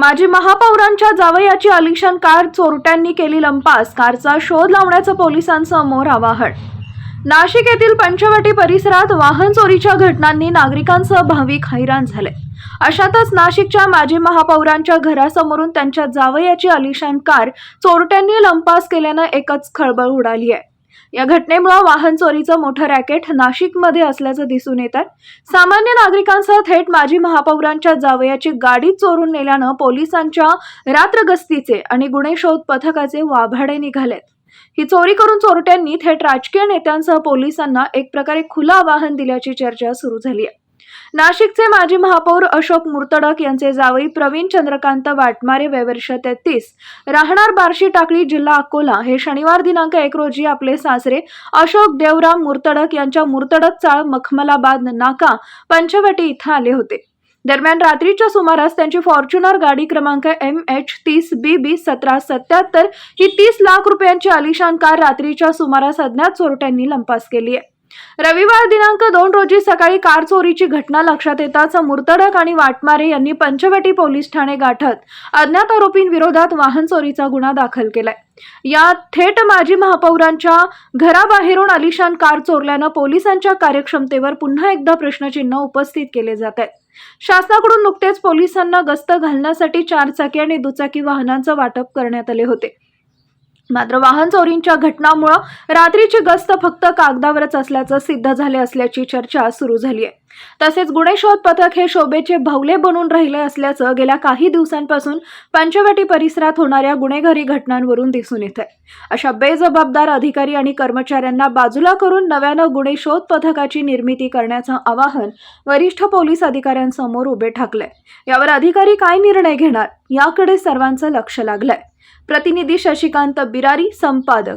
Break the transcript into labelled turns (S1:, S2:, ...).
S1: माजी महापौरांच्या जावयाची आलिशान कार चोरट्यांनी केली लंपास. कारचा शोध लावण्याचं पोलिसांसमोर आवाहन. नाशिक येथील पंचवटी परिसरात वाहन चोरीच्या घटनांनी नागरिकांसह भाविक हैराण झाले. अशातच नाशिकच्या माजी महापौरांच्या घरासमोरून त्यांच्या जावयाची आलिशान कार चोरट्यांनी लंपास केल्यानं एकच खळबळ उडाली आहे. या घटनेमुळे वाहन चोरीचं मोठं रॅकेट नाशिकमध्ये असल्याचं दिसून येत आहे सामान्य नागरिकांसह थेट माजी महापौरांच्या जावयाची गाडी चोरून नेल्यानं पोलिसांच्या रात्रगस्तीचे आणि गुन्हे शोध पथकाचे वाभाडे निघालेत. ही चोरी करून चोरट्यांनी थेट राजकीय नेत्यांसह पोलिसांना एक प्रकारे खुलं आवाहन दिल्याची चर्चा सुरू झाली आहे. नाशिकचे माजी महापौर अशोक मुर्तडक यांचे जावई प्रवीण चंद्रकांत वाटमारे वयवर्ष तेहतीस राहणार बार्शी टाकळी जिल्हा अकोला. हे शनिवार दिनांक एक रोजी आपले सासरे अशोक देवराम मुर्तडक यांच्या मुर्तडक चाळ मखमलाबाद नाका पंचवटी इथं आले होते. दरम्यान रात्रीच्या सुमारास त्यांची फॉर्च्युनर गाडी क्रमांक एम एच तीस बी बी सतरा सत्याहत्तर ही तीस लाख रुपयांची आलिशान कार रात्रीच्या सुमारास अज्ञात चोरट्यांनी लंपास केली आहे. रविवार दिनांक दोन रोजी सकाळी कार चोरीची घटना लक्षात येताच मुर्तडक आणि वाटमारे यांनी पंचवटी पोलीस ठाणे गाठत अज्ञात आरोपींविरोधात वाहन चोरीचा गुन्हा दाखल केलाय. या थेट माजी महापौरांच्या घराबाहेरून आलिशान कार चोरल्यानं पोलिसांच्या कार्यक्षमतेवर पुन्हा एकदा प्रश्नचिन्ह उपस्थित केले जात आहे शासनाकडून नुकतेच पोलिसांना गस्त घालण्यासाठी चारचाकी आणि दुचाकी वाहनांचं वाटप करण्यात आले होते. मात्र वाहन चोरींच्या घटनामुळं रात्रीची गस्त फक्त कागदावरच असल्याचं सिद्ध झाले असल्याची चर्चा सुरू झाली आहे तसेच गुणेशोध पथक हे शोभेचे भवले बनून राहिले असल्याचं गेल्या काही दिवसांपासून पंचवटी परिसरात होणाऱ्या गुन्हेगारी घटनांवरून दिसून येत आहे अशा बेजबाबदार अधिकारी आणि कर्मचाऱ्यांना बाजूला करून नव्यानं गुन्हे शोध पथकाची निर्मिती करण्याचं आवाहन वरिष्ठ पोलीस अधिकाऱ्यांसमोर उभे ठाकलंय. यावर अधिकारी काय निर्णय घेणार? याकडे सर्वांचं लक्ष लागलंय. प्रतिनिधी शशिकांत बिरारी संपादक.